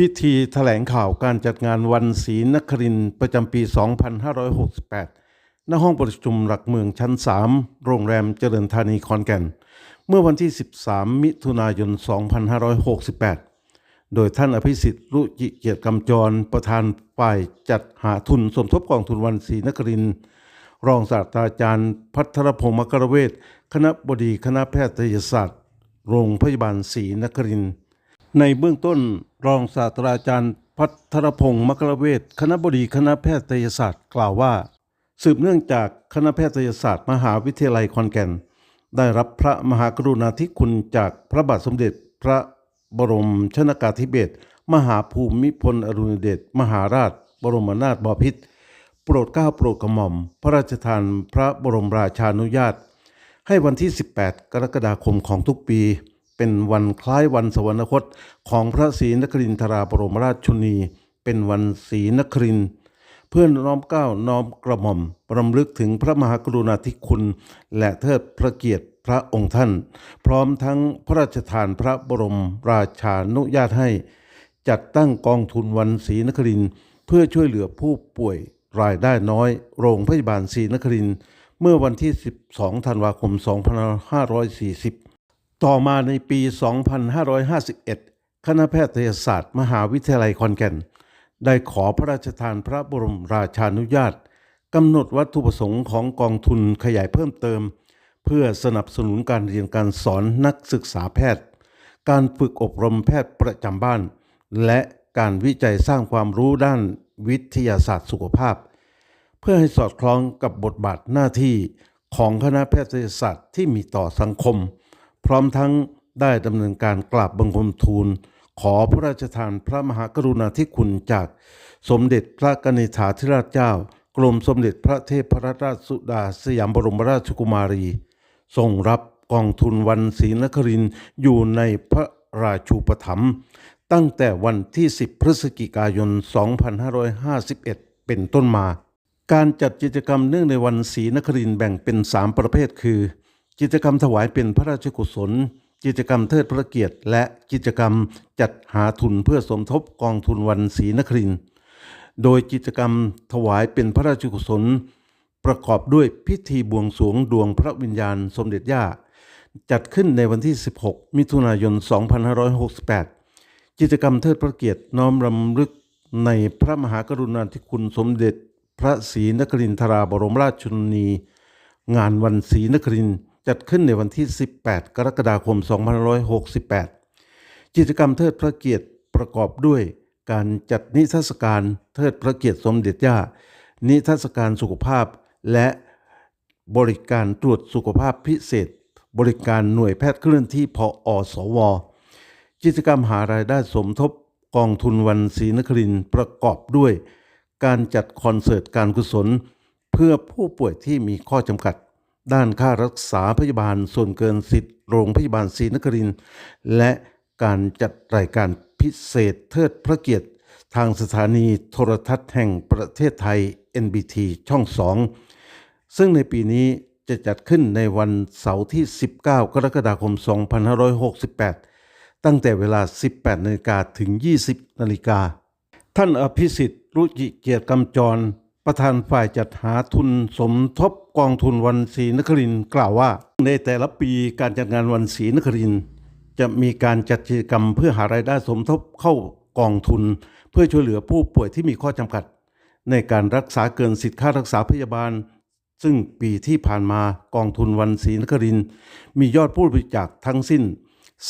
พิธีแถลงข่าวการจัดงานวันศรีนครินประจำปี 2568 ณ ห้องประชุมหลักเมืองชั้น 3 โรงแรมเจริญธานีคอนแก่น เมื่อวันที่ 13 มิถุนายน 2568 โดยท่านอภิสิทธิ์รุจิเกียรติกำจร ประธานฝ่ายจัดหาทุนสมทบกองทุนวันศรีนคริน รองศาสตราจารย์ พัทรพงศ์มกรเวชคณะบดีคณะแพทยศาสตร์ โรงพยาบาลศรีนครินทร์ ในเบื้องต้นรองศาสตราจารย์พัทรพงศ์มกรเวชคณะบดีคณะแพทยศาสตร์กล่าวว่า สืบเนื่องจากคณะแพทยศาสตร์มหาวิทยาลัยขอนแก่น ได้รับพระมหากรุณาธิคุณจากพระบาทสมเด็จพระบรมชนากาธิเบศรมหาภูมิพลอดุลยเดชมหาราช บรมนาถบพิตรโปรดเกล้าโปรดกระหม่อม พระราชทานพระบรมราชานุญาต ให้วันที่ 18 กรกฎาคมของทุกปี เป็นวันคล้ายวันสวรรคตของพระศรีนครินทราบรมราชชนี เป็นวันศรีนคริน เพื่อน้อมเก้าน้อมกระหม่อมรำลึกถึงพระมหากรุณาธิคุณ และเทิดพระเกียรติพระองค์ท่าน พร้อมทั้งพระราชทานพระบรมราชานุญาตให้ จัดตั้งกองทุนวันศรีนครินเพื่อช่วยเหลือผู้ป่วยรายได้น้อย โรงพยาบาลศรีนครินเมื่อวันที่ 12 ธันวาคม 2540 ต่อมาในปี 2551 คณะแพทยศาสตร์ มหาวิทยาลัยขอนแก่น ได้ขอพระราชทานพระบรมราชานุญาตกำหนดวัตถุประสงค์ของกองทุนขยายเพิ่มเติม เพื่อสนับสนุนการเรียนการสอนนักศึกษาแพทย์ การฝึกอบรมแพทย์ประจำบ้าน และการวิจัยสร้างความรู้ด้านวิทยาศาสตร์สุขภาพ เพื่อให้สอดคล้องกับบทบาทหน้าที่ของคณะแพทยศาสตร์ที่มีต่อสังคม พร้อมทั้งได้ดำเนินการกราบบังคมทูล ขอพระราชทานพระมหากรุณาธิคุณจาก สมเด็จพระกนิษฐาธิราชเจ้า กรมสมเด็จพระเทพรัตนราชสุดาสยามบรมราชกุมารีทรงรับกองทุนวันศรีนครินอยู่ในพระราชูปถัมภ์ตั้งแต่วันที่ 10 พฤศจิกายน 2551 เป็นต้นมา การจัดกิจกรรมเนื่องในวันศรีนครินแบ่งเป็น 3 ประเภทคือ กิจกรรมถวายเป็นพระราชกุศล กิจกรรมเทิดพระเกียรติ และกิจกรรมจัดหาทุนเพื่อสมทบกองทุนวันศรีนคริน โดยกิจกรรมถวายเป็นพระราชกุศล ประกอบด้วยพิธีบวงสรวงดวงพระวิญญาณสมเด็จย่า จัดขึ้นในวันที่ 16 มิถุนายน 2568 กิจกรรมเทิดพระเกียรติน้อมรำลึกในพระมหากรุณาธิคุณสมเด็จพระศรีนครินทราบรมราชชนนี งานวันศรีนครินทร์ จัดขึ้นในวันที่ 18 กรกฎาคม 2568 กิจกรรมเทิดพระเกียรติประกอบด้วย การจัดนิทรรศการเทิดพระเกียรติสมเด็จย่า นิทรรศการสุขภาพ และบริการตรวจสุขภาพพิเศษ บริการหน่วยแพทย์เคลื่อนที่พออสว กิจกรรมหารายได้สมทบกองทุนวันศรีนครินประกอบด้วย การจัดคอนเสิร์ตการกุศล เพื่อผู้ป่วยที่มีข้อจำกัด ด้านค่ารักษาพยาบาลส่วนเกินสิทธิ์โรงพยาบาลศรีนครินทร์และการจัดรายการพิเศษเทิดพระเกียรติ ทางสถานีโทรทัศน์แห่งประเทศไทย NBT ช่อง 2 ซึ่งในปีนี้จะจัดขึ้นในวันเสาร์ที่ 19 กรกฎาคม 2568 ตั้งแต่เวลา 18นาฬิกาถึง 20นาฬิกา ท่านอภิสิทธิ์รุจิเกียรติกำจร ประธานฝ่ายจัดหาทุนสมทบกองทุนวันศรีนครินกล่าวว่า ในแต่ละปีการจัดงานวันศรีนครินจะมีการจัดกิจกรรมเพื่อหารายได้สมทบเข้ากองทุน เพื่อช่วยเหลือผู้ป่วยที่มีข้อจำกัด ในการรักษาเกินสิทธิค่ารักษาพยาบาล ซึ่งปีที่ผ่านมากองทุนวันศรีนครินมียอดผู้บริจาคทั้งสิ้น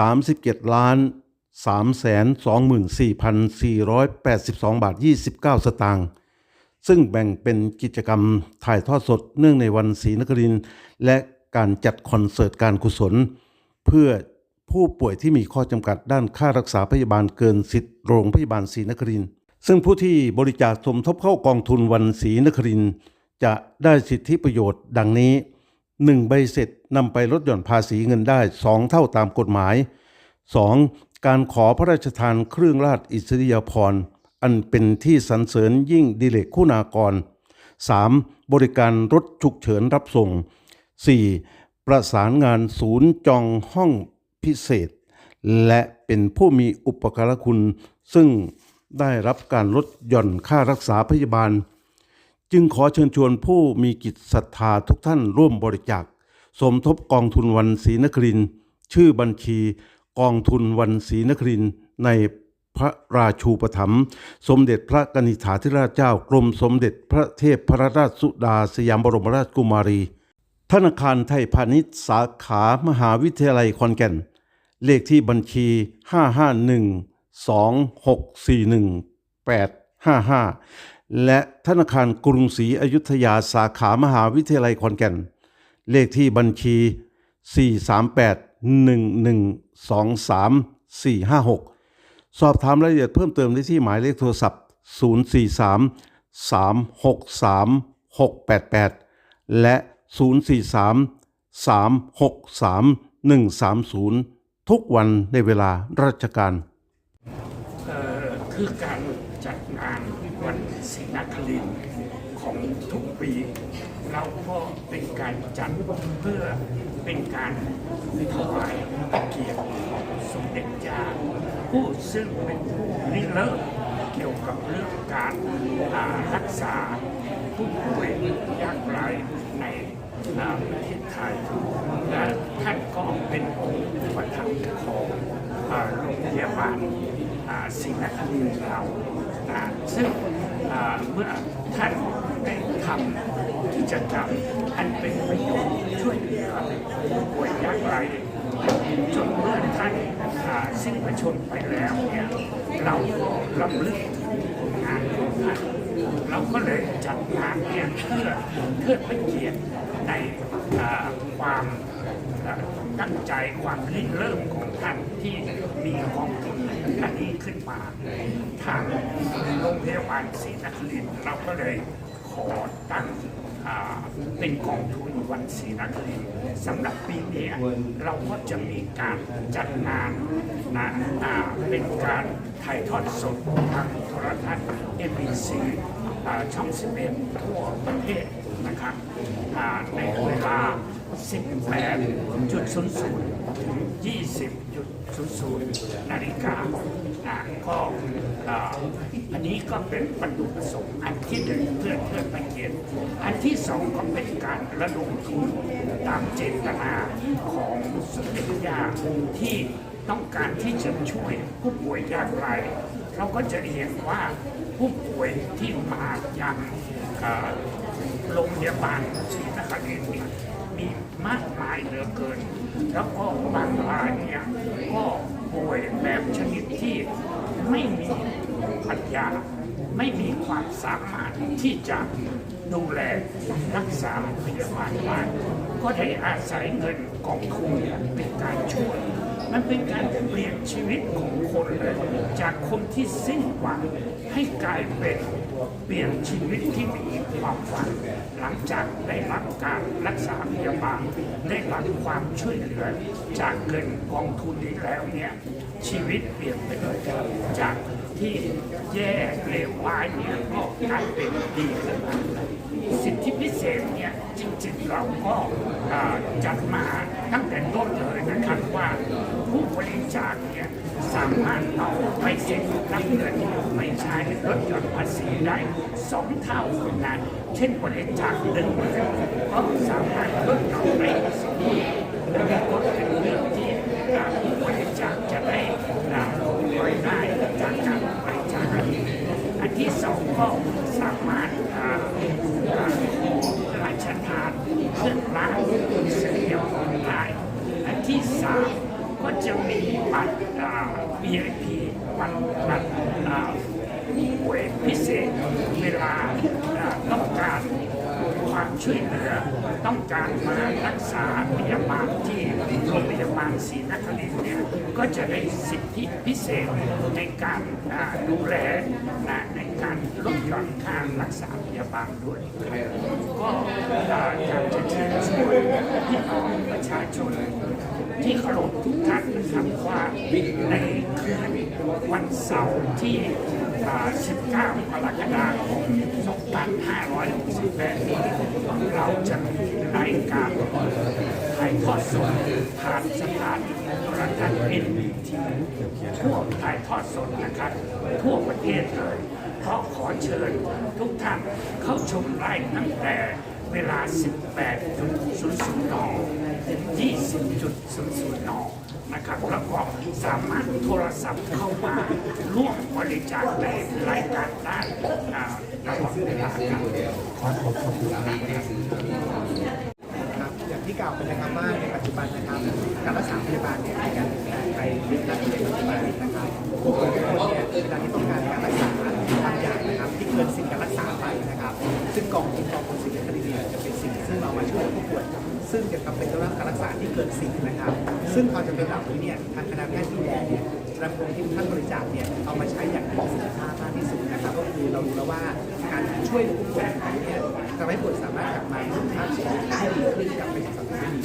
37 ล้าน 324,482 บาท 29 สตางค์ ซึ่งแบ่งเป็นกิจกรรมถ่ายทอดสดเนื่องในวันศรีนครินและการจัดคอนเสิร์ตการกุศล เพื่อผู้ป่วยที่มีข้อจำกัดด้านค่ารักษาพยาบาลเกินสิทธิ์โรงพยาบาลศรีนครินซึ่งผู้ที่บริจาคสมทบเข้ากองทุนวันศรีนครินจะได้สิทธิประโยชน์ดังนี้ 1. ใบเสร็จนำไปลดหย่อนภาษีเงินได้ 2 เท่าตามกฎหมาย 2. การขอพระราชทานเครื่องราชอิสริยาภรณ์ อันเป็นที่สรรเสริญยิ่งดิเลกคุณากร 3. บริการรถฉุกเฉินรับส่ง 4. ประสานงานศูนย์จองห้องพิเศษ และเป็นผู้มีอุปการะคุณ ซึ่งได้รับการลดหย่อนค่ารักษาพยาบาล จึงขอเชิญชวนผู้มีจิตศรัทธาทุกท่านร่วมบริจาค สมทบกองทุนวันศรีนคริน ชื่อบัญชีกองทุนวันศรีนครินใน พระราชูปถัมภ์สมเด็จพระกนิษฐาธิราชเจ้ากรมสมเด็จพระเทพพระราชสุดาสยามบรมราชกุมารี ธนาคารไทยพาณิชย์สาขามหาวิทยาลัยขอนแก่น เลขที่บัญชี 55126418555และธนาคารกรุงศรีอยุธยาสาขามหาวิทยาลัยขอนแก่น เลขที่บัญชี 438-1123456 สอบถามรายละเอียดเพิ่มเติมได้ที่หมายเลขโทรศัพท์ 043-363-688 และ 043-363-130 ทุกวันในเวลาราชการ คือการจัดงานวันศรีนครินทร์ของทุกปี เราก็เป็นการจัดเพื่อเป็นการถวายเกียรติสมเด็จ ผู้ซึ่งเป็นผู้ริเริ่มเกี่ยวกับเรื่องการรักษาผู้ป่วยยากไร้ในประเทศไทยและท่านก็เป็นองค์ประถัมภ์ของโรงพยาบาลสิงแวดล้อมเราอ่าซึ่งเมื่อท่านได้ทำกิจกรรมอันเป็นประโยชน์ช่วยเหลือผู้ป่วยยากไร้ จนเมื่อท่านอ่าสิ้นพระชนไปแล้วเนี่ยเราก็รำลึกงานของท่านเราก็เลยจัดงานเนี่ยเพื่อเพื่อเป็นเกียรติในความตั้งใจความริเริ่มของท่านที่มีกองทุนอันนี้ขึ้นมาทางโรงพยาบาลศรีนครินทร์เราก็เลยขอตั้ง เป็นกองทุนวันศรีนครินทร์สำหรับปีนี้เราก็จะมีการจัดงานนะอ่าเป็นการถ่ายทอดสดทางโทรทัศน์ MBC อ่าช่อง11ทั่วประเทศนะครับในเวลา 18.00 ถึง 20.00 นาฬิกาก็ นนี้ก็เป็นบรรดุประสงค์อันที่หนึ่งเพื่อเพื่อเป็นเกียรอันที่สองก็เป็นการระดมทุนตามเจตนาของสมเด็จย่าที่ต้องการที่จะช่วยผู้ป่วยยากไร้เราก็จะเห็นว่าผู้ป่วยที่มาอย่างโรงพยาบาลศรีนครินทร์มีมากมายเหลือเกิน แล้วก็บางรายเนี่ยก็ป่วยแบบชนิดที่ไม่มี ปัญญาไม่มีความสามารถที่จะดูแลรักษาพยาบาลได้ก็ได้อาศัยเงินกองทุนเนี่ยเป็นการช่วย มันเป็นการเปลี่ยนชีวิตของคนเลยจากคนที่สิ้นหวังให้กลายเป็นเปลี่ยนชีวิตที่มีความหวังหลังจากได้รับการรักษาพยาบาลได้รับความช่วยเหลือ จากเงินกองทุนนี้แล้วเนี่ยชีวิตเปลี่ยนไปเลยจาก ที่แย่เลวร้ายเนี่ยก็กลายเป็นดีขึ้นมาสิทธิพิเศษเนี่ยจริงๆเราก็จัดมาตั้งแต่ต้นเลยนะครับว่าผู้บริจาคเนี่ยสามารถเอาไปเซ็นรับเงินไม่ใช้ลดหย่อนภาษีได้สองเท่านะเช่นบริจาคหนึ่งก็สามารถลดหย่อนได้สองหมื่นและนี่ก็เป็นเรื่องที่อ่าผู้บริจาคจะได้อ่ารายได้จากการบริจาคอันนี้อันที่ สองก็สามารถอ่าอ่าขอพระชทานเครื่องรางเสลียงได้อันที่สามก็จะมีบัตร VIP บัตรบัตรอ่าผู้ป่วยพิเศษเวลาต้องการความช่วยเหลือต้องการมารักษาพยาบาลที่โรงพยาบาลศรีนครินทร์เนี่ยก็จะได้สิทธิพิเศษในการดูแลนะในการลดหย่อนค่ารัก ษาพยาบาลด้วยก็อยากจะเชิญชวนพี่น้องประชาชนที่เคารพทุกท่านนะครับว่าในคืนวันเสาร์ที่ 19 กรกฎาคม 2568 นี้เราจะมีรายการถ่ายทอดสดผ่านสถานีโทรทัศน์เอ็นบีทีทั่วถ่ายทอดสดนะครับ ทั่วประเทศเลย เพราะขอเชิญทุกท่านเข้าชมไลฟ์ตั้งแต่เวลา 18.00นถึง 20.00นนะครับแล้วก็สามารถโทรศัพท์เข้ามาร่วมบริจาคในรายการได้อ่าตลอดเวลาครับขอขอบคุณครับครับอย่างที่กล่าวไปนะครับว่าในปัจจุบันนะครับการรักษาพยาบาลเนี่ยมีการไปรื่อยๆในปัจจุบันนะครับผู้ป่วยทุกคนเนี่ยเวลาที่ต้องการการรักษา ป่วยซึ่งจะทำเป็นต้องรับการรักษาที่เกินสิทธิ์นะครับ ซึ่งควาจำเป็นเหล่านี้เนี่ยทางคณะแพทย์ที่ดูแลเนี่ยจะนำเงินที่ท่านบริจาคเนี่ยเอามาใช้อย่างมีประสิทธิภามากที่สุดนะครับก็คือเรารู้แล้วว่าการช่วยเหลือผู้ป่วยเนี่ยทำให้ผู้ป่วยสามารถกลับมาสุขภาพชีวิตที่ดีขึ้นกลับไปสู่สังคมที่ดี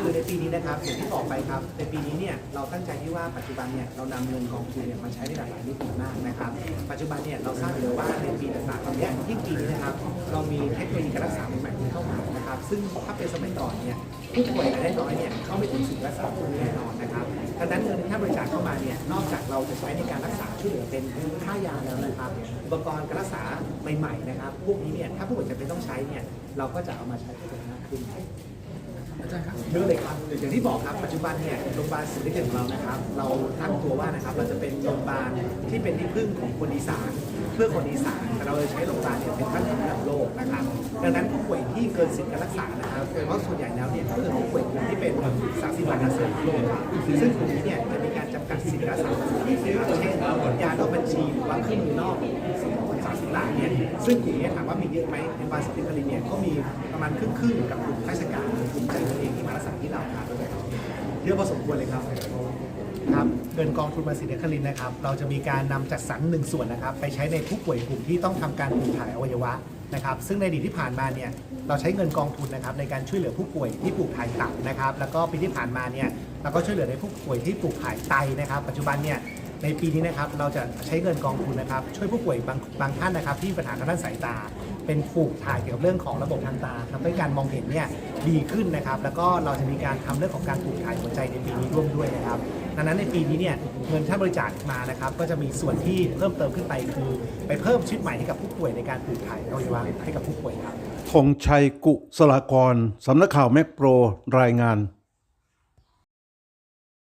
คือในปีนี้นะครับอย่างที่บอกไปครับในปีนี้เนี่ยเราตั้งใจที่ว่าปัจจุบันเนี่ยเรานำเงินกองทุนเนี่ยมาใช้ในหลากหลายมิติมากนะครับ ปัจจุบันเนี่ยเราทราบเลยว่าในปีต่างๆตอนนี้ยิ่งปีนี้นะครับ เรามีเทคโนโลยีการรักษาใหม่ๆที่เข้า ซึ่งถ้าเป็นสมัยก่อนเนี่ยผู้ป่วยรายได้น้อยเนี่ยเข้าไม่ถึงสิ่งรักษาพวกนี้แน่นอนนะครับดังนั้นเงินที่าบริจาคเข้ามาเนี่ยนอกจากเราจะใช้ในการรักษาช่วยเหลือเป็นค่ายาแล้วนะครับ อุปกรณ์การรักษาใหม่ๆนะครับพวกนี้เนี่ยถ้าผู้ป่วยจะเป็นต้องใช้เนี่ยเราก็จะเอามาใช้ให้เป็นมากขึ้น อาจารย์ครับเยอะเลยครับอย่างที่บอกครับปัจจุบันเนี่ยโรงพยาบาลศิริกิติ์ของเรานะครับ เราตั้งตัวว่านะครับเราจะเป็นโรงพยาบาลที่เป็นที่พึ่งของคนอีสานเพื่อคนอีสานแต่เราจะใช้โรงพยาบาลเนี่ยเป็นขั้นระดับโลกนะครับ ดังนั้นผู้ป่วยที่เกินสิทธิการรักษานะครับเพราะส่วนใหญ่แล้วเนี่ยก็คือผู้ป่วยกลุ่มที่เป็นสามสิบบาทรักษาโลกครับซึ่งกลุ่มนี้เนี่ยจะมีการจำกัดสิทธิการรักษาเช่นยานอกบัญชีหรือว่าเครื่องมือนอกสิ่ง ของสามสิบบาทเนี่ยซึ่งกลุ่มนี้ถามว่ามีเยอะไหมในบาลสติคลินเนี่ยก็มีประมาณครึ่งๆกับกลุ่มข้าราชการหรือกลุ่มใจตัวเองที่มารักษาที่เราครับเยอะพอสมควรเลยครับครับเงินกองทุนมาสินคลินนะครับ เราจะมีการนำจัดสรรหนึ่งส่วนนะครับ ไปใช้ในผู้ป่วยกลุ่มที่ต้องทำการปลูกถ่ายอวัยวะนะครับ ซึ่งในอดีตที่ผ่านมาเนี่ยเราใช้เงินกองทุนนะครับในการช่วยเหลือผู้ป่วยที่ปลูกถ่ายตับนะครับ แล้วก็ปีที่ผ่านมาเนี่ยเราก็ช่วยเหลือในผู้ป่วยที่ปลูกถ่ายไตนะครับ ปัจจุบันเนี่ย ในปีนี้นะครับเราจะใช้เงินกองทุนนะครับช่วยผู้ป่วยบางบางท่านนะครับ ที่มีปัญหาทางด้านสายตา เป็นปลูกถ่ายเกี่ยวกับเรื่องของระบบทางตาทำให้การมองเห็นเนี่ยดีขึ้นนะครับ แล้วก็เราจะมีการทำเรื่องของการปลูกถ่ายหัวใจในปีนี้ร่วมด้วยนะครับดังนั้นในปีนี้เนี่ยเงินท่านบริจาคมานะครับ ก็จะมีส่วนที่เพิ่มเติมขึ้นไปคือไปเพิ่มชีวิตใหม่ให้กับผู้ป่วยในการปลูกถ่ายอวัยวะให้กับผู้ป่วยครับธงชัยกุศลากรสำนักข่าวแมกโปรรายงาน